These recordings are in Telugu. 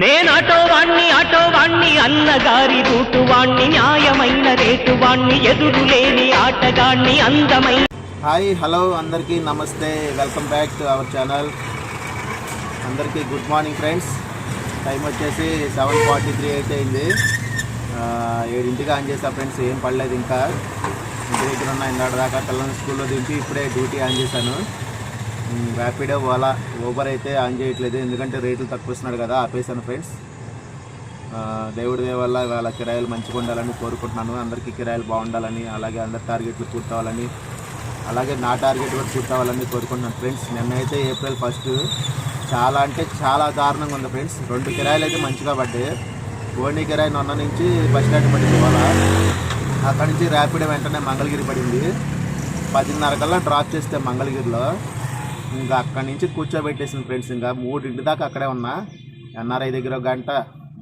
నేను ఆటోవాణ్ణి అన్నగారి రూటువాణ్ణి న్యాయమైన రేటు వాణ్ణి ఎదురు లేని ఆటగాణ్ణి అందమైన హాయ్ హలో అందరికీ నమస్తే. Welcome back to our channel. అందరికీ గుడ్ మార్నింగ్ ఫ్రెండ్స్. టైం వచ్చేసి సెవెన్ ఫార్టీ త్రీ అయితే అయింది ఏడింటికి ఆన్ చేసా ఫ్రెండ్స్. ఏం పడలేదు ఇంకా. ఇంటి దగ్గర ఉన్న ఇందాక దాకా పిల్లల్ని స్కూల్లో దింపి ఇప్పుడే డ్యూటీ ఆన్ చేశాను. ర్యాపిడో ఓలా ఊబర్ అయితే ఆన్ చేయట్లేదు. ఎందుకంటే రేట్లు తక్కువ ఇస్తున్నాడు కదా ఆపేసాను ఫ్రెండ్స్ దేవుడి దయ వల్ల వాళ్ళ కిరాయిలు మంచిగా ఉండాలని కోరుకుంటున్నాను. అందరికీ కిరాయిలు బాగుండాలని అలాగే అందరి టార్గెట్లు పూర్తవ్వాలని అలాగే నా టార్గెట్ కూడా పూర్తవ్వాలని కోరుకుంటున్నాను ఫ్రెండ్స్ నిన్నైతే ఏప్రిల్ ఫస్ట్ చాలా అంటే చాలా దారుణంగా ఉంది ఫ్రెండ్స్ రెండు కిరాయిలు అయితే మంచిగా పడ్డాయి. ఓన్లీ కిరాయి నొన్న నుంచి బస్ స్టాండ్ పడింది వాళ్ళ అక్కడి నుంచి ర్యాపిడ్ వెంటనే మంగళగిరి పడింది. పదిన్నర కల్లా డ్రాప్ చేస్తే మంగళగిరిలో. ఇంకా అక్కడి నుంచి కూర్చోబెట్టేసింది ఫ్రెండ్స్. ఇంకా మూడింటి దాకా అక్కడే ఉన్నా. ఎన్ఆర్ఐ దగ్గర ఒక గంట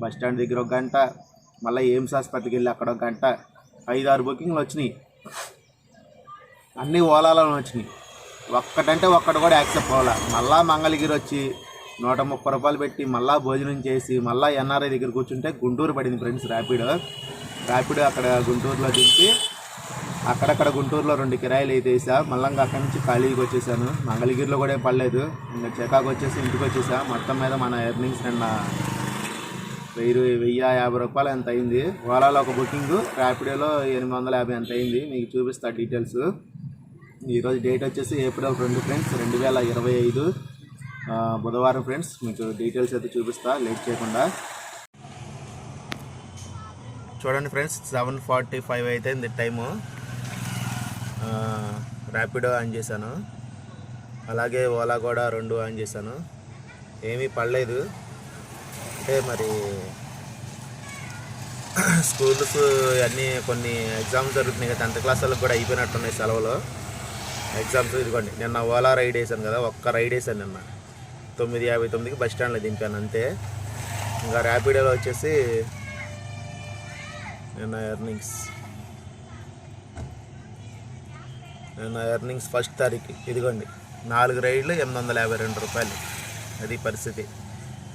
బస్ స్టాండ్ దగ్గర ఒక గంట మళ్ళీ ఎయిమ్స్ హాస్పిటల్కి వెళ్ళి అక్కడ ఒక గంట. ఐదు ఆరు బుకింగ్లు వచ్చినాయి. అన్నీ ఓలాలో వచ్చినాయి. ఒక్కటంటే ఒక్కటి కూడా యాక్సెప్ట్ అవ్వాలా మళ్ళా మంగళగిరి వచ్చి నూట ముప్పై రూపాయలు పెట్టి మళ్ళా భోజనం చేసి మళ్ళీ ఎన్ఆర్ఐ దగ్గర కూర్చుంటే గుంటూరు పడింది ఫ్రెండ్స్ ర్యాపిడ్. ర్యాపిడ్ అక్కడ గుంటూరులో దింపి అక్కడక్కడ గుంటూరులో రెండు కిరాయిలు అయితే వేసా. మళ్ళీ అక్కడి నుంచి ఖాళీకి వచ్చేసాను. మంగళగిరిలో కూడా ఏం పడలేదు. ఇంకా చెకాకు వచ్చేసి ఇంటికి వచ్చేసా. మొత్తం మీద మన ఎర్నింగ్స్ నిన్న వెయ్యి వెయ్యి యాభై రూపాయలు ఎంత అయింది. ఓలాలో ఒక బుకింగ్ ర్యాపిడోలో ఎనిమిది వందల యాభై ఎంత అయింది. మీకు చూపిస్తా డీటెయిల్స్ ఈరోజు డేట్ వచ్చేసి ఏప్రిల్ రెండు ఫ్రెండ్స్ రెండు వేల ఇరవై ఐదు. బుధవారం ఫ్రెండ్స్ మీకు డీటెయిల్స్ అయితే చూపిస్తా. లేట్ చేయకుండా. చూడండి ఫ్రెండ్స్ సెవెన్ ఫార్టీ ఫైవ్ అయితే ఇది టైము. ర్యాపిడో ఆన్ చేశాను. అలాగే ఓలా కూడా రెండు ఆన్ చేశాను. ఏమీ పడలేదు. అంటే మరి స్కూల్స్ అన్నీ కొన్ని ఎగ్జామ్స్ జరుగుతున్నాయి కదా టెన్త్ క్లాస్ వాళ్ళకి కూడా అయిపోయినట్టున్నాయి సెలవులు. ఎగ్జామ్స్ ఇదిగోండి నిన్న ఓలా రైడ్ వేసాను కదా ఒక్క రైడ్ వేసాను నిన్న. తొమ్మిది యాభై తొమ్మిదికి బస్ స్టాండ్లో దింపాను అంతే. ఇంకా ర్యాపిడోలో వచ్చేసి నిన్న ఎర్నింగ్స్ నా ఎర్నింగ్స్ ఫస్ట్ తారీఖు. ఇదిగోండి నాలుగు రైడ్లు ఎనిమిది వందల యాభై రెండు రూపాయలు. అది పరిస్థితి.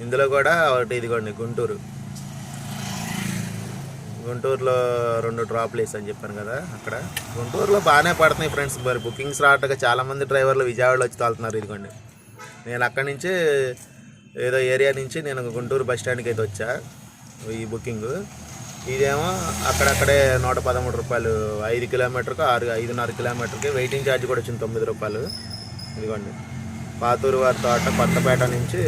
ఇందులో కూడా ఒకటి ఇదిగోండి గుంటూరు. గుంటూరులో రెండు డ్రాప్లు అని చెప్పాను కదా అక్కడ. గుంటూరులో బాగానే పడుతున్నాయి ఫ్రెండ్స్. మరి బుకింగ్స్ రావటగా చాలామంది డ్రైవర్లు విజయవాడలో వచ్చి తోలుతున్నారు ఇదిగోండి. నేను అక్కడి నుంచి ఏదో ఏరియా నుంచి నేను గుంటూరు బస్ స్టాండ్కి అయితే వచ్చా ఈ బుకింగ్. ఇదేమో అక్కడక్కడే నూట పదమూడు రూపాయలు ఐదు కిలోమీటర్కి ఆరు ఐదున్నర కిలోమీటర్కి వెయిటింగ్ ఛార్జ్ కూడా వచ్చింది తొమ్మిది రూపాయలు. ఇదిగోండి. పాతూరు వారి తోట కొత్తపేట నుంచి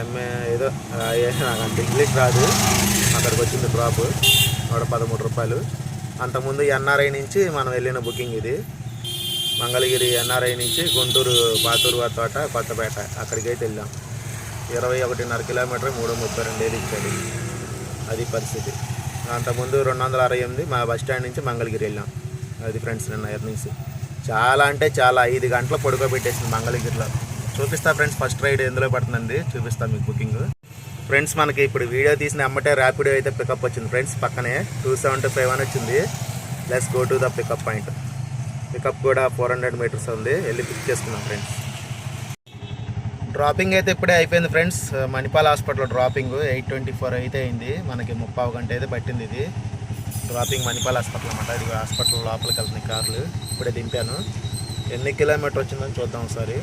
ఎంఏ ఏదో నాకు అంత ఇంగ్లీష్ రాదు. అక్కడికి వచ్చింది డ్రాప్ నూట పదమూడు రూపాయలు. అంతకుముందు ఎన్ఆర్ఐ నుంచి మనం వెళ్ళిన బుకింగ్ ఇది. మంగళగిరి ఎన్ఆర్ఐ నుంచి గుంటూరు పాతూరు వారి తోట కొత్తపేట అక్కడికైతే వెళ్ళాం. ఇరవై ఒకటిన్నర కిలోమీటర్ మూడు ముప్పై రెండు వేలు ఇచ్చాడు. అది పరిస్థితి. అంతకుముందు రెండు వందల అరవై ఎనిమిది మా బస్ స్టాండ్ నుంచి మంగళగిరి వెళ్ళాం. అది ఫ్రెండ్స్ నిన్న ఎర్నింగ్స్ చాలా అంటే చాలా ఐదు గంటలు పడుకోబెట్టేసింది మంగళగిరిలో. చూపిస్తా ఫ్రెండ్స్ ఫస్ట్ రైడ్ ఎందులో పడుతుందండి? చూపిస్తా మీకు బుకింగ్. ఫ్రెండ్స్ మనకి ఇప్పుడు వీడియో తీసిన అమ్మటే ర్యాపిడో అయితే పికప్ వచ్చింది. ఫ్రెండ్స్ పక్కనే టూ సెవెంటీ ఫైవ్ అని వచ్చింది. Let's go to the pickup point pickup కూడా ఫోర్ హండ్రెడ్ మీటర్స్ ఉంది. వెళ్ళి పిక్ చేసుకున్నాం ఫ్రెండ్స్ డ్రాపింగ్ అయితే ఇప్పుడే అయిపోయింది friends Manipal hospital dropping eight twenty four అయితే అయింది. మనకి ముప్పావు గంట అయితే పట్టింది ఇది. డ్రాపింగ్ మణిపాల్ హాస్పిటల్ అనమాట ఇది హాస్పిటల్ లోపలికి వెళ్తున్నాయి కార్లు. ఇప్పుడే దింపాను. ఎన్ని కిలోమీటర్ వచ్చిందని చూద్దాం ఒకసారి.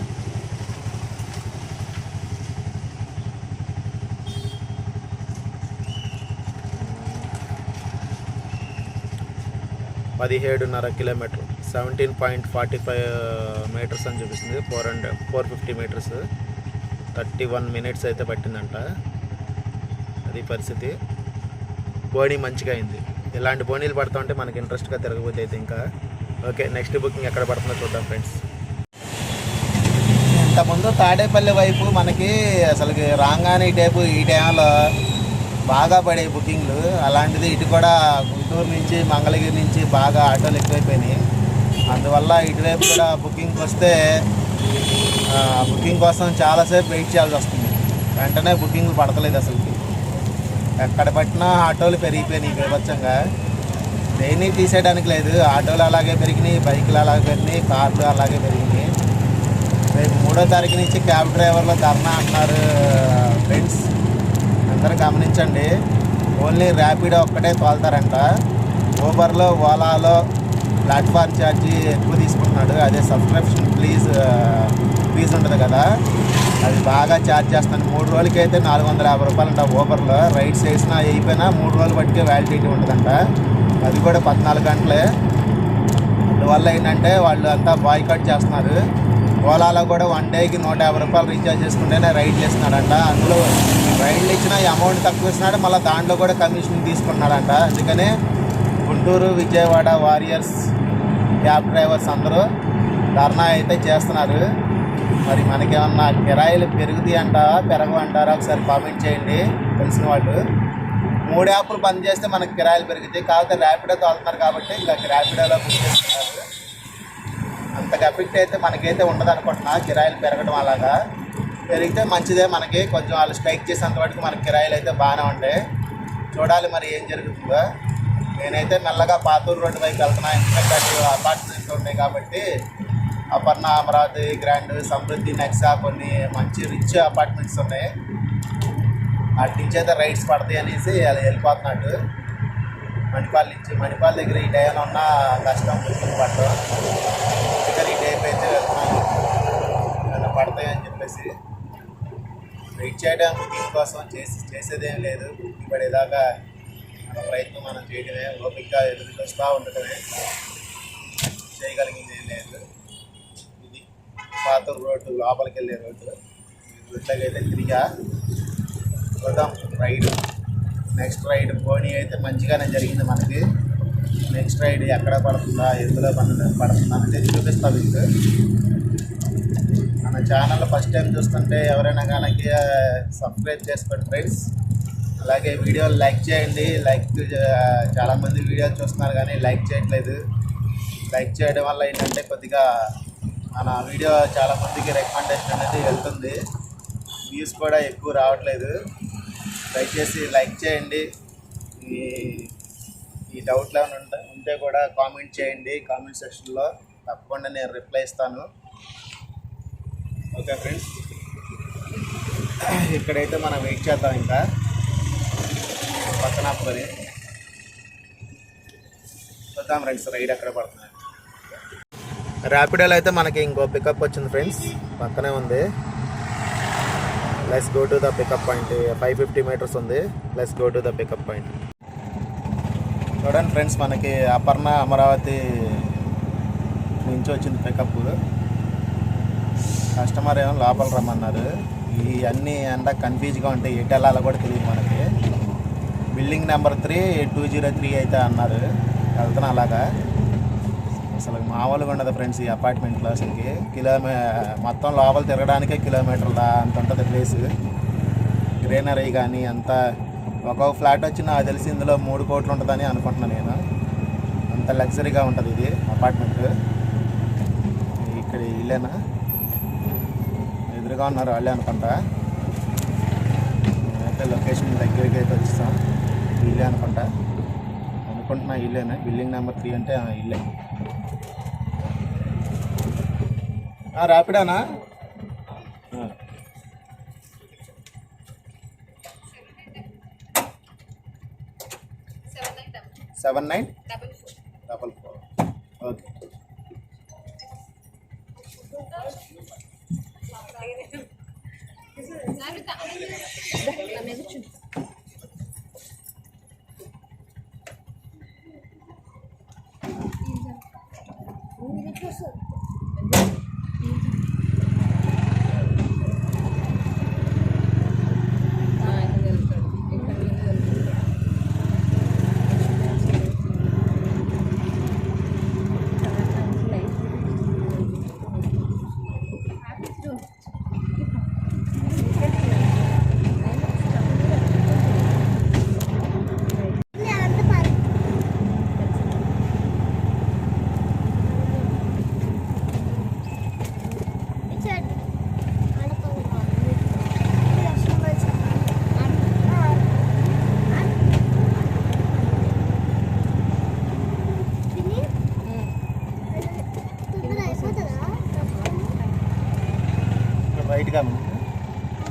పదిహేడున్నర kilometer. Seventeen point forty five meters అని చూపిస్తుంది. Four hundred four fifty meters thirty one minutes అయితే పట్టిందంట. అది పరిస్థితి. బోనీ మంచిగా అయింది. ఇలాంటి బోనీలు పడతా ఉంటే మనకి ఇంట్రెస్ట్గా తిరగబోతే అయితే ఇంకా. ఓకే నెక్స్ట్ బుకింగ్ ఎక్కడ పడుతుందో చూద్దాం ఫ్రెండ్స్. ఇంతకుముందు తాడేపల్లి వైపు మనకి అసలు రాగానే ఈ టైపు ఈ టైంలో బాగా పడే బుకింగ్లు. అలాంటిది ఇటు కూడా గుంటూరు నుంచి మంగళగిరి నుంచి బాగా ఆటోలు ఎక్కువైపోయినాయి. అందువల్ల ఇటువైపు కూడా బుకింగ్కి వస్తే బుకింగ్ కోసం చాలాసేపు వెయిట్ చేయాల్సి వస్తుంది. వెంటనే బుకింగ్ పడతలేదు అసలుకి. ఎక్కడ పట్టినా ఆటోలు పెరిగిపోయినాయి బీభత్సంగా దేన్ని తీసేయడానికి లేదు. ఆటోలు అలాగే పెరిగినాయి బైకులు అలాగే పెరిగినాయి కార్లు అలాగే పెరిగినాయి. రేపు మూడో తారీఖు నుంచి క్యాబ్ డ్రైవర్లు ధర్నా అంటున్నారు ఫ్రెండ్స్. అందరూ గమనించండి. ఓన్లీ ర్యాపిడో ఒక్కటే తోలుతారంట. ఊబర్లో ఓలాలో ప్లాట్ఫామ్ ఛార్జీ ఎక్కువ తీసుకుంటున్నాడు. అదే సబ్స్క్రిప్షన్ ప్లీజ్ ఫీజు ఉంటుంది కదా అది బాగా ఛార్జ్ చేస్తాను. మూడు రోజులకైతే నాలుగు వందల యాభై రూపాయలు అంట ఊబర్లో రైడ్స్ వేసినా అయిపోయినా మూడు రోజులు బట్టికే వ్యాలిడిటీ ఉంటుందంట. అది కూడా పద్నాలుగు గంటలే. అందువల్ల ఏంటంటే వాళ్ళు అంతా బాయ్కట్ చేస్తున్నారు. ఓలాలో కూడా వన్ డేకి నూట యాభై రూపాయలు రీఛార్జ్ చేసుకుంటేనే రైడ్లు ఇస్తున్నాడంట అందులో రైడ్లు ఇచ్చిన అమౌంట్ తక్కువ ఇస్తున్నాడు మళ్ళీ దాంట్లో కూడా కమిషన్ తీసుకున్నాడంట అందుకనే Guntur Vijayawada warriors cab drivers అందరూ ధర్నా అయితే చేస్తున్నారు. మరి మనకేమన్నా కిరాయిలు పెరుగుతాయి అంటారా పెరగవు అంటారా ఒకసారి కామెంట్ చేయండి. తెలిసిన వాళ్ళు. మూడు యాప్లు బంద్ చేస్తే మనకి కిరాయిలు పెరుగుతాయి. కాకపోతే ర్యాపిడో తోలుతున్నారు కాబట్టి ఇంకా ర్యాపిడోలో బుక్ చేస్తున్నారు అంత ఎఫెక్ట్ అయితే మనకైతే ఉండదు అనుకుంటున్నా. కిరాయిలు పెరగడం అలాగా. పెరిగితే మంచిదే మనకి. కొంచెం వాళ్ళు స్ట్రైక్ చేసేంత వరకు మనకి కిరాయిలు అయితే బాగానే ఉంటాయి చూడాలి మరి ఏం జరుగుతుందో. నేనైతే మెల్లగా పాతూరు రోడ్డు వైపు వెళ్తున్నా. ఎందుకంటే అటు అపార్ట్మెంట్స్ ఉంటాయి కాబట్టి అపర్ణ అమరావతి గ్రాండ్ సమృద్ధి నెక్సా కొన్ని మంచి రిచ్ అపార్ట్మెంట్స్ ఉన్నాయి. అటు నుంచి అయితే రైట్స్ పడతాయి అనేసి అలా వెళ్ళిపోతున్నాడు. మణిపాల్ నుంచి మణిపాల్ దగ్గర ఈ టైం ఉన్న కష్టం బుకింగ్ పడటం. ఇక్కడ ఈ టైప్ అయితే వెళ్తున్నాను. ఏమైనా పడతాయని చెప్పేసి. వెయిట్ చేయడం బుకింగ్ కోసం చేసి చేసేదేం లేదు. బుకింగ్ పడేదాకా మన ప్రయత్నం మనం చేయడమే. ఓపిక ఎదురు చూస్తూ ఉండటమే. చేయగలిగింది ఏం లేదు. పాత రోడ్డు లోపలికి వెళ్ళే రోడ్డు. ఇట్లాగైతే తిరిగా చూద్దాం రైడ్. నెక్స్ట్ రైడ్ పోనీ అయితే మంచిగానే జరిగింది మనకి. నెక్స్ట్ రైడ్ ఎక్కడ పడుతుందా ఎందులో పడుతుందా పడుతుందా అనేది చూపిస్తాం మీకు. మన ఛానల్ ఫస్ట్ టైం చూస్తుంటే ఎవరైనా కానీ సబ్స్క్రైబ్ చేసుకోండి ఫ్రెండ్స్. అలాగే వీడియోలు లైక్ చేయండి. లైక్ చాలామంది వీడియోలు చూస్తున్నారు కానీ లైక్ చేయట్లేదు. లైక్ చేయడం వల్ల ఏంటంటే కొద్దిగా మన వీడియో చాలామందికి రికమెండేషన్ అనేది వెళ్తుంది. వ్యూస్ కూడా ఎక్కువ రావట్లేదు. దయచేసి లైక్ చేయండి. ఈ ఈ డౌట్లు ఏమైనా ఉంటే కూడా కామెంట్ చేయండి. కామెంట్ సెక్షన్లో తప్పకుండా నేను రిప్లై ఇస్తాను. ఓకే ఫ్రెండ్స్ ఇక్కడైతే మనం వెయిట్ చేద్దాం ఇంకా. పక్కన ఆపుకొని. చూద్దాం ఫ్రెండ్స్ రైడ్ ఎక్కడ పడుతుంది? ర్యాపిడోలో అయితే మనకి ఇంకో పికప్ వచ్చింది ఫ్రెండ్స్ పక్కనే ఉంది. Let's go to the pickup point five fifty meters ఉంది. Let's go to the pickup point చూడండి ఫ్రెండ్స్ మనకి అపర్ణ అమరావతి నుంచి వచ్చింది పికప్ కస్టమర్ ఏమో లోపల రమ్మన్నారు. ఈ అంతా కన్ఫ్యూజ్గా ఉంటాయి. ఎటు వెళ్ళాలో కూడా తెలియదు మనకి. Building number three two zero three అయితే అన్నారు. వెళ్తున్నా అలాగా. అసలు మామూలుగా ఉండదు ఫ్రెండ్స్ ఈ అపార్ట్మెంట్ క్లాసులకి కిలోమీ మొత్తం లోపల తిరగడానికే కిలోమీటర్ల అంత ఉంటుంది ప్లేస్ గ్రీనరీ కానీ అంతా ఒక్కొక్క ఫ్లాట్ వచ్చి నాకు తెలిసి ఇందులో మూడు కోట్లు ఉంటుందని అనుకుంటున్నాను నేను. అంత లగ్జరీగా ఉంటుంది ఇది అపార్ట్మెంట్ ఇక్కడ ఇల్లేనా? ఎదురుగా ఉన్నారు వాళ్ళే అనుకుంటా. అయితే లొకేషన్ దగ్గరికి అయితే వచ్చేస్తాం ఇల్లే అనుకుంటా. అనుకుంటున్నా ఇల్లేనా? బిల్డింగ్ నెంబర్ త్రీ అంటే ఇల్లే. రాపిడానా? Seven nine? Double four. Okay.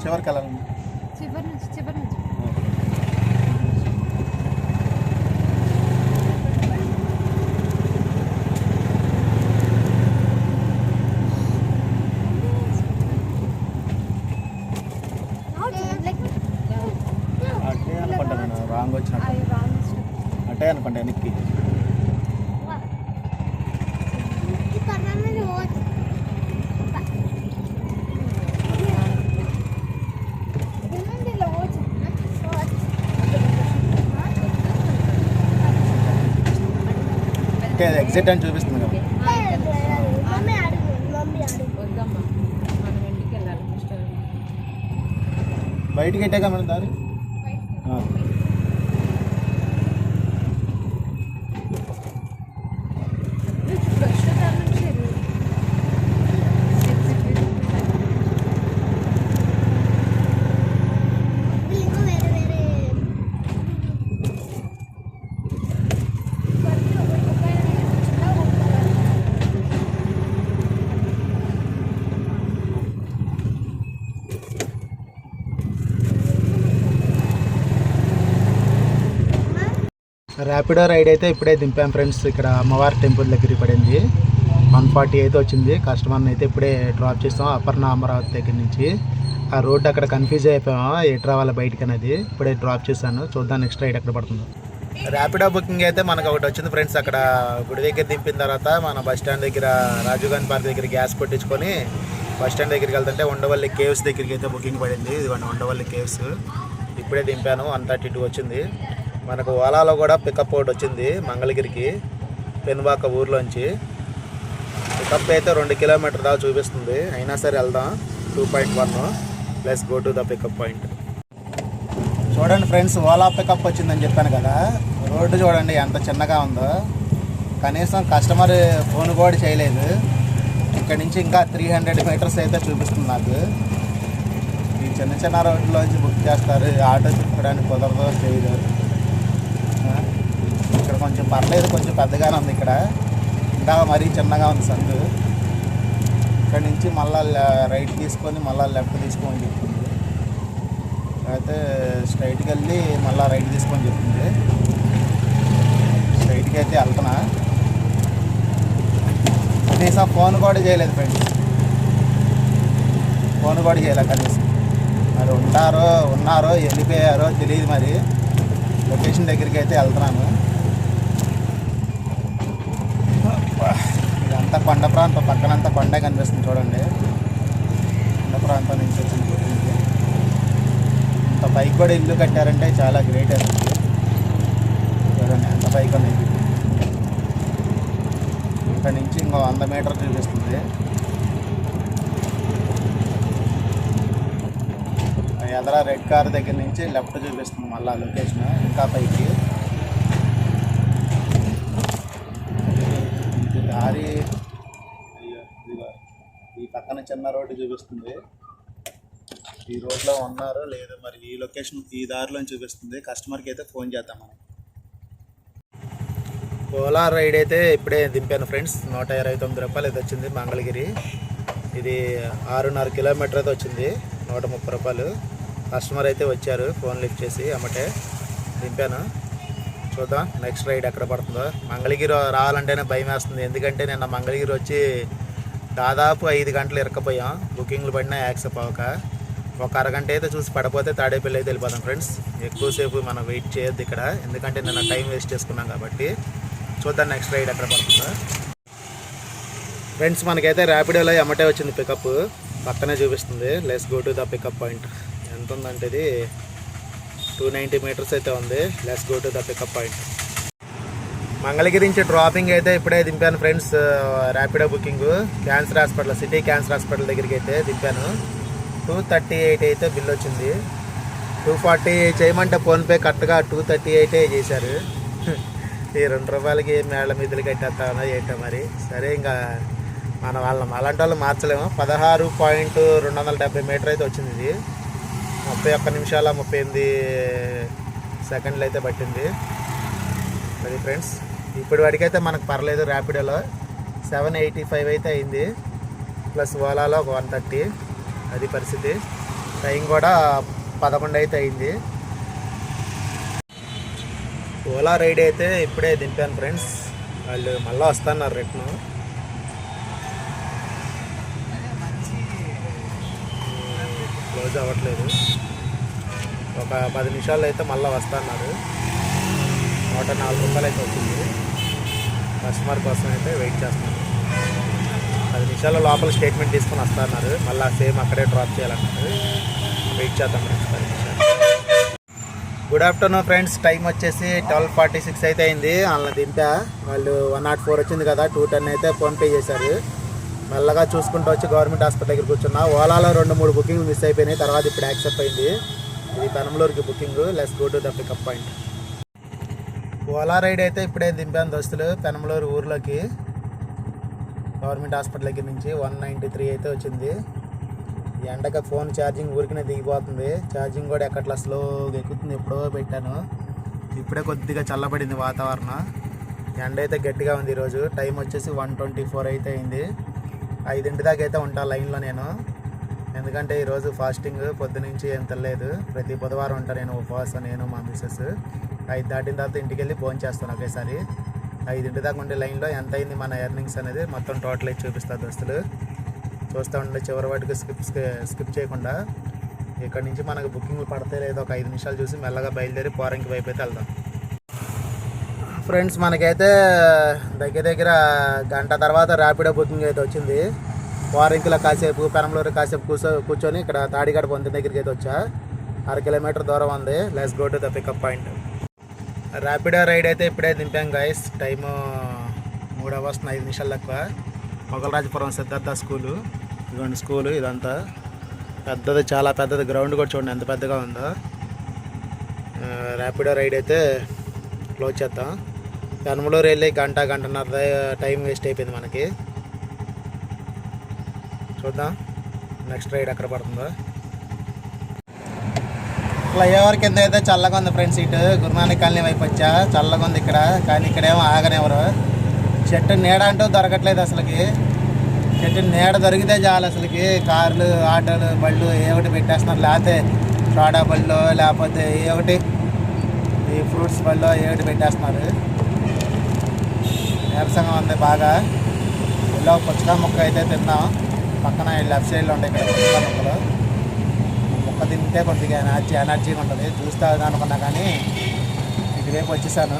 చివరికి వెళ్ళాలండి చివరి నుంచి చివరి నుంచి అట్టే అనుకుంటా నేను రాంగ్ వచ్చినట్టు అట్టే అనుకుంటా వెనక్కి అది ఎగ్జిట్ అని చూపిస్తుంది కదా బయటికి ఎట్టాక మన దారి? ర్యాపిడో రైడ్ అయితే ఇప్పుడే దింపాం ఫ్రెండ్స్ ఇక్కడ అమ్మవారి టెంపుల్ దగ్గర పడింది. వన్ ఫార్టీ అయితే వచ్చింది. కస్టమర్ని అయితే ఇప్పుడే డ్రాప్ చేస్తాం అపర్ణ అమరావతి దగ్గర నుంచి. ఆ రోడ్ అక్కడ కన్ఫ్యూజ్ అయిపోయాం. ఎటు రావాలి బయటికి అనేది ఇప్పుడే డ్రాప్ చేశాను. చూద్దాం నెక్స్ట్ రైడ్ ఎక్కడ పడుతుందో. ర్యాపిడో బుకింగ్ అయితే మనకు ఒకటి వచ్చింది ఫ్రెండ్స్ అక్కడ గుడి దగ్గర దింపిన తర్వాత మన బస్ స్టాండ్ దగ్గర రాజీవ్ గాంధీ పార్క్ దగ్గర గ్యాస్ కొట్టించుకొని బస్ స్టాండ్ దగ్గరికి వెళ్తుంటే ఉండవల్లి కేవ్స్ దగ్గరికి అయితే బుకింగ్ పడింది. ఇదిగోండి ఉండవల్లి కేవ్స్ ఇప్పుడే దింపాను. వన్ థర్టీ టూ వచ్చింది. మనకు ఓలాలో కూడా పికప్ ఒకటి వచ్చింది మంగళగిరికి పెనుబాక ఊర్లోంచి. పికప్ అయితే రెండు కిలోమీటర్ దాకా చూపిస్తుంది. అయినా సరే వెళ్దాం. Two point one plus go to the pickup point చూడండి ఫ్రెండ్స్ ఓలా పికప్ వచ్చిందని చెప్పాను కదా. రోడ్డు చూడండి ఎంత చిన్నగా ఉందో. కనీసం కస్టమర్ ఫోన్ కూడా చేయలేదు. ఇక్కడ నుంచి ఇంకా త్రీ హండ్రెడ్ మీటర్స్ అయితే చూపిస్తుంది నాకు. ఈ చిన్న చిన్న రోడ్లోంచి బుక్ చేస్తారు. ఆటో తిప్పడానికి కుదరదు చేయలేదు కొంచెం పర్లేదు కొంచెం పెద్దగానే ఉంది ఇక్కడ. ఇంకా మరీ చిన్నగా ఉంది సందు. ఇక్కడ నుంచి మళ్ళా రైట్ తీసుకొని మళ్ళీ లెఫ్ట్ తీసుకోమని చెప్తుంది అయితే స్ట్రైట్కి వెళ్ళి మళ్ళీ రైట్ తీసుకొని చెప్తుంది స్ట్రైట్కి అయితే వెళ్తున్నా. కనీసం ఫోన్ కూడా చేయలేదు ఫ్రెండ్స్. ఫోన్ కూడా చేయలేదు కనీసం. మరి ఉంటారో ఉన్నారో వెళ్ళిపోయారో తెలియదు మరి. లొకేషన్ దగ్గరికి అయితే వెళ్తున్నాను ఇదంతా కొండ ప్రాంతం పక్కనంతా కొండే కనిపిస్తుంది చూడండి. కొండ ప్రాంతం నుంచి వచ్చిన గురించి ఇంత పైకి కూడా ఇల్లు కట్టారంటే చాలా గ్రేట్ అసలు. చూడండి ఎంత పైకి ఉన్నాయి ఇక్కడ నుంచి ఇంకో వంద మీటర్ చూపిస్తుంది. ఎదర రెడ్ కార్ దగ్గర నుంచి లెఫ్ట్ చూపిస్తుంది మళ్ళీ లొకేషన్ ఇంకా పైకి ఇది దారి అయ్యో ఇదిగో ఈ రోడ్డు చూపిస్తుంది. ఈ రోడ్లో ఉన్నారో లేదో మరి ఈ లొకేషన్ ఈ దారిలో చూపిస్తుంది. కస్టమర్కి అయితే ఫోన్ చేద్దాం మనం. ఓలా రైడ్ అయితే ఇప్పుడే దింపాను ఫ్రెండ్స్. నూట ఇరవై తొమ్మిది రూపాయలు అయితే వచ్చింది మంగళగిరి. ఇది ఆరున్నర కిలోమీటర్ అయితే వచ్చింది. నూట ముప్పై రూపాయలు. కస్టమర్ అయితే వచ్చారు. ఫోన్ లిఫ్ట్ చేసి అమ్మటే దింపాను. చూద్దాం నెక్స్ట్ రైడ్ ఎక్కడ పడుతుందో. మంగళగిరి రావాలంటేనే భయం వేస్తుంది. ఎందుకంటే నిన్న మంగళగిరి వచ్చి దాదాపు ఐదు గంటలు ఇరకపోయాం. బుకింగ్లు పడినా యాక్సెప్ట్ అవ్వక. ఒక అరగంట అయితే చూసి పడిపోతే తాడేపల్లి అయితే వెళ్ళిపోతాం ఫ్రెండ్స్. ఎక్కువసేపు మనం వెయిట్ చేయొద్దు ఇక్కడ. ఎందుకంటే నిన్న టైం వేస్ట్ చేసుకున్నాం కాబట్టి. చూద్దాం నెక్స్ట్ రైడ్ ఎక్కడ పడుతుందో. ఫ్రెండ్స్ మనకైతే ర్యాపిడోలో ఎమ్మటే వచ్చింది పికప్. పక్కనే చూపిస్తుంది. Let's go to the pickup point ఎంత ఉందంటే ఇది? టూ నైంటీ మీటర్స్ అయితే ఉంది. Let's go to the pickup point Mangalagiri నుంచి డ్రాపింగ్ అయితే ఇప్పుడే దింపాను friends Rapido booking cancer hospital city cancer hospital దగ్గరికి అయితే దింపాను. టూ థర్టీ ఎయిట్ అయితే బిల్ వచ్చింది. టూ ఫార్టీ చేయమంటే ఫోన్పే కరెక్ట్గా టూ థర్టీ ఎయిటే చేశారు. ఈ రెండు రూపాయలకి మేళ్ళ మీదలు కట్టేస్తామో ఏంటో మరి. సరే ఇంకా మన వాళ్ళం అలాంటి వాళ్ళు మార్చలేము. పదహారు పాయింట్ రెండు వందల డెబ్బై మీటర్ అయితే వచ్చింది ఇది. ముప్పై ఒక్క నిమిషాల ముప్పై ఎనిమిది సెకండ్లు అయితే పట్టింది. మరి ఫ్రెండ్స్ ఇప్పుడు వాడికైతే మనకు పర్లేదు ర్యాపిడోలో సెవెన్ ఎయిటీ ఫైవ్ అయితే అయింది. ప్లస్ ఓలాలో ఒక వన్ థర్టీ. అది పరిస్థితి. టైం కూడా పదకొండు అయితే అయింది. ఓలా రైడ్ అయితే ఇప్పుడే దింపాను ఫ్రెండ్స్. వాళ్ళు మళ్ళీ వస్తున్నారు రిటర్న్. క్లోజ్ అవ్వట్లేదు. ఒక పది నిమిషాల్లో అయితే మళ్ళీ వస్తున్నారు. నూట నాలుగు రూపాయలు అయితే వచ్చింది. కస్టమర్ కోసం అయితే వెయిట్ చేస్తున్నారు పది నిమిషాల లోపల స్టేట్మెంట్ తీసుకొని వస్తారన్నారు మళ్ళీ సేమ్ అక్కడే డ్రాప్ చేయాలన్నారు. వెయిట్ చేద్దాం ఫ్రెండ్స్ పది నిమిషాలు. గుడ్ ఆఫ్టర్నూన్ ఫ్రెండ్స్ టైం వచ్చేసి ట్వెల్వ్ ఫార్టీ సిక్స్ అయితే అయింది. వాళ్ళని దింపా. వాళ్ళు వన్ నాట్ ఫోర్ వచ్చింది కదా టూ టెన్ అయితే ఫోన్పే చేశారు. మెల్లగా చూసుకుంటూ వచ్చి గవర్నమెంట్ హాస్పిటల్ దగ్గర కూర్చున్నా. ఓలాలో రెండు మూడు బుకింగ్ మిస్ అయిపోయినాయి. తర్వాత ఇప్పుడు యాక్సెప్ట్ అయింది. ఇది పెనంలూరుకి booking let's go to the pickup point Ola ride అయితే ఇప్పుడే దింపాను దోస్తులు పెనమలూరు ఊర్లోకి. గవర్నమెంట్ హాస్పిటల్ దగ్గర నుంచి వన్ నైంటీ త్రీ అయితే వచ్చింది. ఈ ఎండక ఫోన్ ఛార్జింగ్ ఊరికనే దిగిపోతుంది. ఛార్జింగ్ కూడా ఎక్కట్లా స్లోగా ఎక్కుతుంది ఎప్పుడో పెట్టాను. ఇప్పుడే కొద్దిగా చల్లబడింది వాతావరణం. ఎండ అయితే గట్టిగా ఉంది ఈరోజు. టైం వచ్చేసి వన్ ట్వంటీ ఫోర్ అయితే అయింది. ఐదింటి దాకా అయితే ఉంటా లైన్లో నేను. ఎందుకంటే ఈరోజు ఫాస్టింగ్ పొద్దు నుంచి ఏం తెలియదు ప్రతి బుధవారం ఉంటా నేను ఉపవాసం నేను మా మిస్సెస్. ఐదు దాటిన తర్వాత ఇంటికి వెళ్ళి ఫోన్ చేస్తాను ఒకేసారి. ఐదింటి దాకా ఉండే లైన్లో ఎంత అయింది మన ఎర్నింగ్స్ అనేది మొత్తం టోటల్ అయితే చూపిస్తారు దోస్తులు చూస్తూ ఉండే చివరి వాటికి స్కిప్ స్కిప్ చేయకుండా ఇక్కడ నుంచి మనకు బుకింగ్లు పడితే లేదో ఒక ఐదు నిమిషాలు చూసి మెల్లగా బయలుదేరి పోరంకి వైపు అయితే వెళ్దాం. ఫ్రెండ్స్ మనకైతే దగ్గర దగ్గర గంట తర్వాత ర్యాపిడో బుకింగ్ అయితే వచ్చింది. పోరంకిలో కాసేపు పెనంలూరు కాసేపు కూర్చో కూర్చొని ఇక్కడ తాడిగడ పొందిన దగ్గరికి అయితే వచ్చా. అర కిలోమీటర్ దూరం ఉంది. Let's go to the pickup point. Rapido ride అయితే ఇప్పుడే దింపాం గైస్ టైము uh, మూడు అవర్స్ ఐదు నిమిషాలు తక్కువ. మొగలరాజపురం సిద్ధార్థ స్కూలు ఇదిగోండి స్కూలు ఇదంతా. పెద్దది చాలా పెద్దది. గ్రౌండ్ కూడా చూడండి ఎంత పెద్దగా ఉందో. Uh, ర్యాపిడో రైడ్ అయితే క్లోజ్ చేద్దాం. కనుమలూరు వెళ్ళి గంట గంటన్నర టైం వేస్ట్ అయిపోయింది మనకి. చూద్దాం నెక్స్ట్ రైడ్ ఎక్కడ పడుతుందో. ఫ్లైఓవర్ కింద అయితే చల్లగా ఉంది ఫ్రెండ్స్ ఇటు గురునానక్ కాలనీ వైపు వచ్చా చల్లగా ఉంది ఇక్కడ కానీ ఇక్కడేమో ఆగనెవరు చెట్టు నీడ అంటూ దొరకట్లేదు అసలుకి. చెట్టు నీడ దొరికితే చాలు అసలుకి. కార్లు ఆటోలు బళ్ళు ఏ ఒకటి పెట్టేస్తున్నారు. లేకపోతే సోడా బళ్ళు లేకపోతే ఏ ఒకటి ఈ ఫ్రూట్స్ బళ్ళు ఏ ఒకటి పెట్టేస్తున్నారు. నీరసంగా ఉంది బాగా. ఇలా పుచ్చకాయ ముక్క అయితే తిన్నాం. పక్కన లెఫ్ట్ సైడ్లో ఉంటాయి ఇక్కడ పుచ్చకాయ ముక్కలు. ముక్క తింటే కొద్దిగా ఎనర్జీ ఎనర్జీగా ఉంటుంది. జ్యూస్ తాగుదాం అనుకున్నా కానీ ఇటువైపు వచ్చేసాను.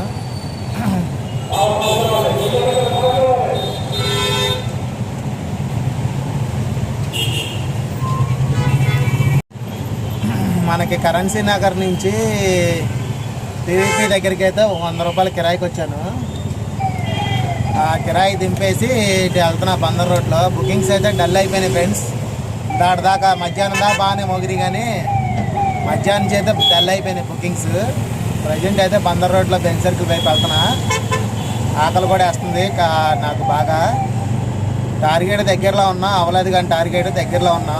మనకి కరెన్సీ నగర్ నుంచి టీవీపీ దగ్గరికి అయితే వంద రూపాయల కిరాయికి వచ్చాను. ఆ కిరాయి దింపేసి ఇటు వెళ్తున్నా బందర్ రోడ్లో. బుకింగ్స్ అయితే డల్ అయిపోయినాయి ఫ్రెండ్స్. దాటి దాకా మధ్యాహ్నం దాకా బాగానే మొగిరి కానీ మధ్యాహ్నం చేతే డల్ అయిపోయినాయి బుకింగ్స్ ప్రజెంట్ అయితే బందర్ రోడ్లో బెంచ్ సర్కిల్ వైపు వెళ్తున్నా. ఆకలి కూడా వేస్తుంది. నాకు బాగా టార్గెట్ దగ్గరలో ఉన్నా. అవ్వలేదు కానీ టార్గెట్ దగ్గరలో ఉన్నా.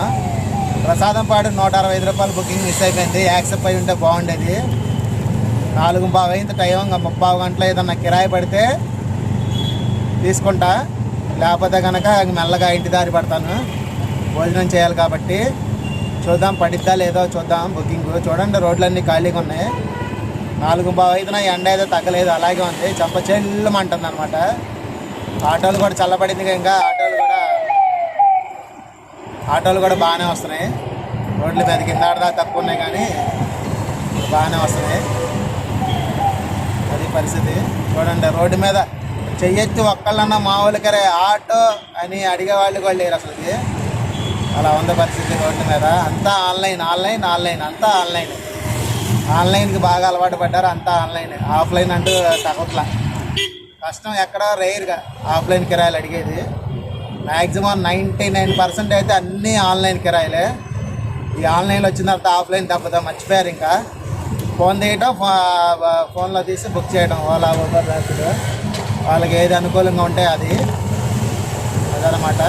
ప్రసాదం పాడు నూట అరవై ఐదు రూపాయలు బుకింగ్ మిస్ అయిపోయింది. యాక్సెప్ట్ అయి ఉంటే బాగుండేది. నాలుగు బాగా అయింది టైం. ఇంకా ముప్పావు గంటలు ఏదన్నా కిరాయి పడితే తీసుకుంటా. లేకపోతే కనుక మెల్లగా ఇంటి దారి పడతాను. భోజనం చేయాలి కాబట్టి చూద్దాం పడిద్దా లేదో చూద్దాం. బుకింగ్ చూడండి రోడ్లన్నీ ఖాళీగా ఉన్నాయి. నాలుగు బాగా ఎండ అయితే తగ్గలేదు అలాగే ఉంది. చంప చెల్లమంటుంది అనమాట ఆటోలు కూడా చల్లబడింది ఇంకా ఆటోలు కూడా ఆటోలు కూడా బాగానే వస్తున్నాయి. రోడ్ల మీద కింద ఆడదా తక్కువ ఉన్నాయి కానీ బాగానే వస్తున్నాయి. అది పరిస్థితి. చూడండి రోడ్డు మీద చెయ్యొచ్చు ఒక్కళ్ళన్నా మా ఆటో అని అడిగే వాళ్ళు కూడా లేరు అసలు అలా ఉంది పరిస్థితి రోడ్డు మీద. అంతా ఆన్లైన్ ఆన్లైన్ ఆన్లైన్ అంతా ఆన్లైన్. ఆన్లైన్కి బాగా అలవాటు పడ్డారు అంతా ఆన్లైన్. ఆఫ్లైన్ అంటూ తగ్గట్లా కష్టం ఎక్కడ రేర్గా. ఆఫ్లైన్ కిరాయిలు అడిగేది. మ్యాక్సిమం నైంటీ నైన్ పర్సెంట్ అయితే అన్నీ ఆన్లైన్ కిరాయిలే. ఈ ఆన్లైన్లో వచ్చిన తర్వాత ఆఫ్లైన్ తప్పదా మర్చిపోయారు ఇంకా. ఫోన్ తీయటం ఫోన్లో తీసి బుక్ చేయడం ఓలా ఊబర్ ర్యాపిడో వాళ్ళకి ఏది అనుకూలంగా ఉంటే అది. అదనమాట.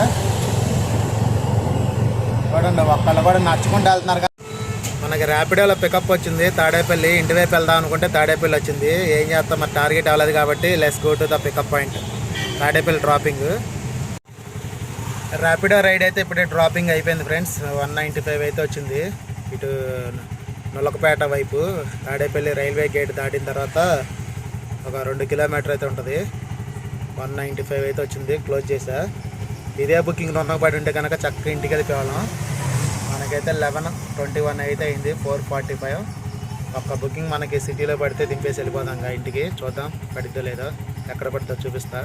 చూడండి ఒక్కళ్ళు కూడా నడుచుకుంటూ వెళ్తున్నారు మనకి ర్యాపిడోలో పికప్ వచ్చింది. తాడేపల్లి ఇంటి వైపు వెళ్దాం అనుకుంటే తాడేపల్లి వచ్చింది. ఏం చేస్తాం? మరి టార్గెట్ అవ్వలేదు కాబట్టి let's go to the pickup point Tadepalli dropping Rapido ride అయితే ఇప్పుడే డ్రాపింగ్ అయిపోయింది ఫ్రెండ్స్ వన్ నైంటీ ఫైవ్ అయితే వచ్చింది. ఇటు నొలకపేట వైపు తాడేపల్లి రైల్వే గేట్ దాటిన తర్వాత ఒక రెండు కిలోమీటర్ అయితే ఉంటుంది. వన్ నైంటీ ఫైవ్ అయితే వచ్చింది. క్లోజ్ చేసా ఇదే బుకింగ్ నొన్నకపేట ఉంటే కనుక చక్క ఇంటికి వెళ్ళిపోవాలం. మనకైతే లెవెన్ ట్వంటీ వన్ అయితే అయింది ఫోర్ ఫార్టీ ఫైవ్. ఒక్క బుకింగ్ మనకి సిటీలో పడితే దింపేసి వెళ్ళిపోదాం ఇంకా ఇంటికి. చూద్దాం పడిద్దో లేదో ఎక్కడ పడితే చూపిస్తా.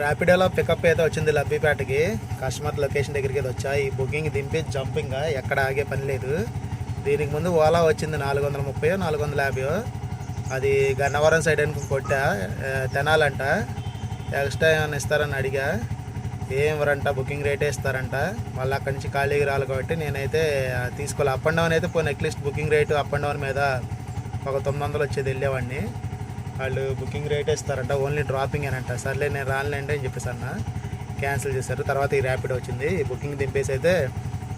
ర్యాపిడోలో పికప్ అయితే వచ్చింది లబ్బిపేటకి. కస్టమర్ లొకేషన్ దగ్గరికి అయితే వచ్చా. ఈ బుకింగ్ దింపి జంపింగ్ ఎక్కడ ఆగే పని లేదు. దీనికి ముందు ఓలా వచ్చింది నాలుగు వందల ముప్పై నాలుగు వందల యాభై. అది గన్నవరం సైడ్ అనుకుని కొట్టా. తెనాలంట. ఎక్స్ట్రా ఏమైనా ఇస్తారని అడిగా. ఏం బుకింగ్ రేటే ఇస్తారంట. మళ్ళీ అక్కడి నుంచి ఖాళీగా రాలి కాబట్టి నేనైతే తీసుకోవాలి అప్ అండ్ డౌన్ అయితే పోనీ at least booking rate up and down మీద ఒక తొమ్మిది వందలు వచ్చేది వెళ్ళేవాడిని. వాళ్ళు బుకింగ్ రేట్ ఇస్తారంట. ఓన్లీ డ్రాపింగ్ అని అంట సర్లే నేను రానులేండి అని చెప్పేసి అన్న. క్యాన్సిల్ చేశారు. తర్వాత ఈ ర్యాపిడ్ వచ్చింది. ఈ బుకింగ్ దింపేసి అయితే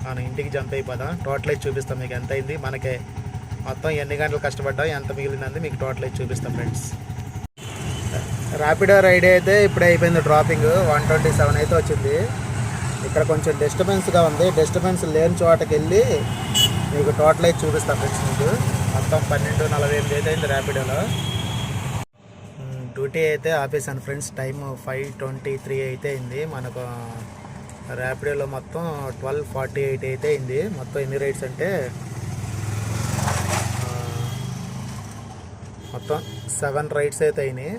మనం ఇంటికి జంప్ అయిపోదాం. టోటల్ అయితే చూపిస్తాం. మీకు ఎంత అయింది? మనకే మొత్తం ఎన్ని గంటలు కష్టపడ్డాం? ఎంత మిగిలిందని మీకు టోటల్ అయితే చూపిస్తాం ఫ్రెండ్స్. ర్యాపిడో రైడ్ అయితే ఇప్పుడే అయిపోయింది డ్రాపింగ్ వన్ ట్వంటీ సెవెన్ అయితే వచ్చింది. ఇక్కడ కొంచెం డిస్టర్బెన్స్గా ఉంది. డిస్టర్బెన్స్ లేని చోటకి వెళ్ళి మీకు టోటల్ అయితే చూపిస్తాను ఫ్రెండ్స్ మీకు. మొత్తం పన్నెండు నలభై ఎనిమిది అయితే అయింది ర్యాపిడోలో డ్యూటీ అయితే ఆపేసాను friends time five twenty three అయితే అయింది. మనకు ర్యాపిడోలో మొత్తం ట్వెల్వ్ ఫార్టీ ఎయిట్ అయితే అయింది. మొత్తం ఎన్ని రైడ్స్ అంటే మొత్తం సెవెన్ రైడ్స్ అయితే అయినాయి.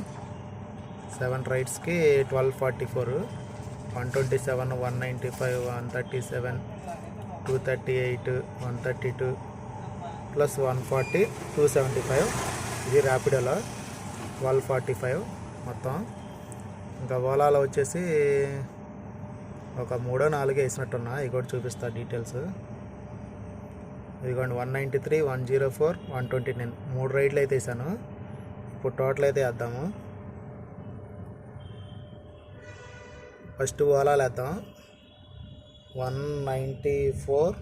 Seven రైడ్స్కి twelve forty four. One twenty seven one ninety five one thirty seven two thirty eight one thirty two plus one forty two seventy five. ఇది ర్యాపిడోలో ట్వెల్వ్ ఫార్టీ ఫైవ్ మొత్తం. ఇంకా ఓలాలో వచ్చేసి ఒక మూడో నాలుగే వేసినట్టున్నా. ఇవి కూడా చూపిస్తా డీటెయిల్స్. ఇదిగోండి one ninety three one zero four one twenty nine. మూడు రైడ్లు అయితే వేసాను. ఇప్పుడు టోటల్ అయితే వేద్దాము. ఫస్ట్ ఓలాలు వేద్దాం. One ninety four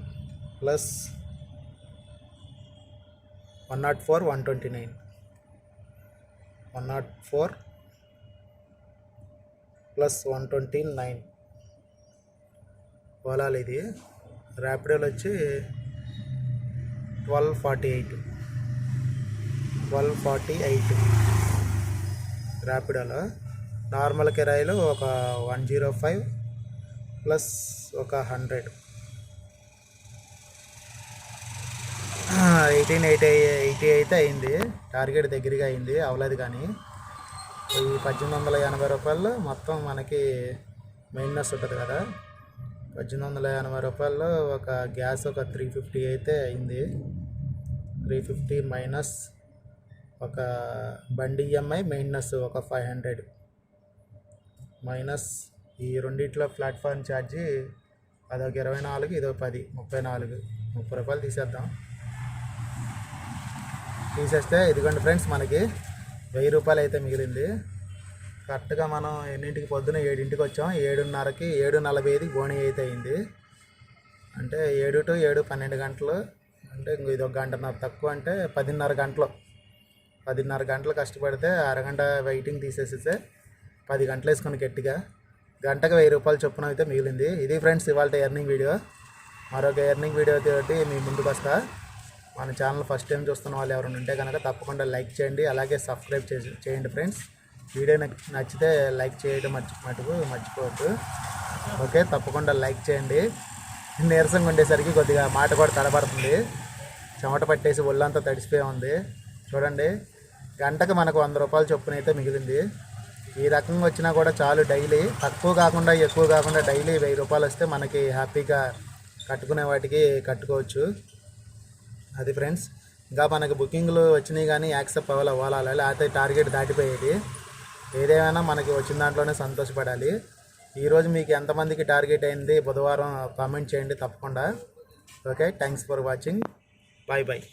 plus one nought four one twenty nine. One nought four plus one twenty nine. ఓలాలు ఇది. ర్యాపిడోలు వచ్చి twelve forty eight. Twelve forty eight. ర్యాపిడోలో. Normal కిరాయిలు ఒక వన్ జీరో ఫైవ్ ప్లస్ ఒక హండ్రెడ్. ఎయిటీన్ ఎయిటీ ఎయిటీ అయితే అయింది. టార్గెట్ దగ్గరగా అయింది. అవ్వలేదు కానీ ఈ పద్దెనిమిది వందల ఎనభై రూపాయలు మొత్తం మనకి మెయిన్నెస్ ఉంటుంది కదా. పద్దెనిమిది వందల ఎనభై రూపాయలు ఒక గ్యాస్ ఒక త్రీ ఫిఫ్టీ అయితే అయింది. త్రీ ఫిఫ్టీ మైనస్ ఒక బండి ఈఎంఐ మెయిన్నెస్ ఒక ఫైవ్ హండ్రెడ్. మైనస్ ఈ రెండిట్లో ప్లాట్ఫామ్ ఛార్జీ అదొక ఇరవై నాలుగు ఇదొక పది ముప్పై నాలుగు. ముప్పై రూపాయలు తీసేద్దాం. తీసేస్తే ఇదిగోండి ఫ్రెండ్స్ మనకి వెయ్యి రూపాయలు అయితే మిగిలింది. కరెక్ట్గా మనం ఎన్నింటికి పొద్దున ఏడింటికి వచ్చాం. ఏడున్నరకి ఏడు నలభై ఐదుకి బోణి అయితే అయింది. అంటే ఏడు టు ఏడు పన్నెండు గంటలు. అంటే ఇంక ఇది ఒక గంటన్నర తక్కువ అంటే పదిన్నర గంటలు. పదిన్నర గంటలు కష్టపడితే అరగంట వెయిటింగ్ తీసేసేస్తే పది గంటలు వేసుకొని గట్టిగా. గంటకు వెయ్యి రూపాయలు చొప్పున అయితే మిగిలింది. ఇది ఫ్రెండ్స్ ఇవాళ ఎర్నింగ్ వీడియో మరొక ఎర్నింగ్ వీడియో తోటి మీ ముందుకు వస్తా. మన ఛానల్ ఫస్ట్ టైం చూస్తున్న వాళ్ళు ఎవరైనా ఉంటే కనుక తప్పకుండా లైక్ చేయండి. అలాగే సబ్స్క్రైబ్ చేసి చేయండి ఫ్రెండ్స్ వీడియో నచ్చితే లైక్ చేయడం మర్చి మటుకు మర్చిపోవద్దు. ఓకే తప్పకుండా లైక్ చేయండి. నీరసంగా ఉండేసరికి కొద్దిగా మాట కూడా తడబడుతుంది. చెమట పట్టేసి ఒళ్ళంతా తడిసిపోయి ఉంది. చూడండి. గంటకు మనకు వంద రూపాయలు చొప్పున అయితే మిగిలింది. ఈ రకంగా వచ్చినా కూడా చాలు డైలీ. తక్కువ కాకుండా ఎక్కువ కాకుండా డైలీ వెయ్యి రూపాయలు వస్తే మనకి హ్యాపీగా కట్టుకునే వాటికి కట్టుకోవచ్చు. అది ఫ్రెండ్స్ ఇంకా మనకి బుకింగ్లు వచ్చినాయి కానీ యాక్సెప్ట్ అవ్వాలి అవ్వాలి లేకపోతే టార్గెట్ దాటిపోయేది. ఏదేమైనా మనకి వచ్చిన దాంట్లోనే సంతోషపడాలి. ఈరోజు మీకు ఎంతమందికి టార్గెట్ అయింది? బుధవారం కామెంట్ చేయండి తప్పకుండా. Okay thanks for watching bye bye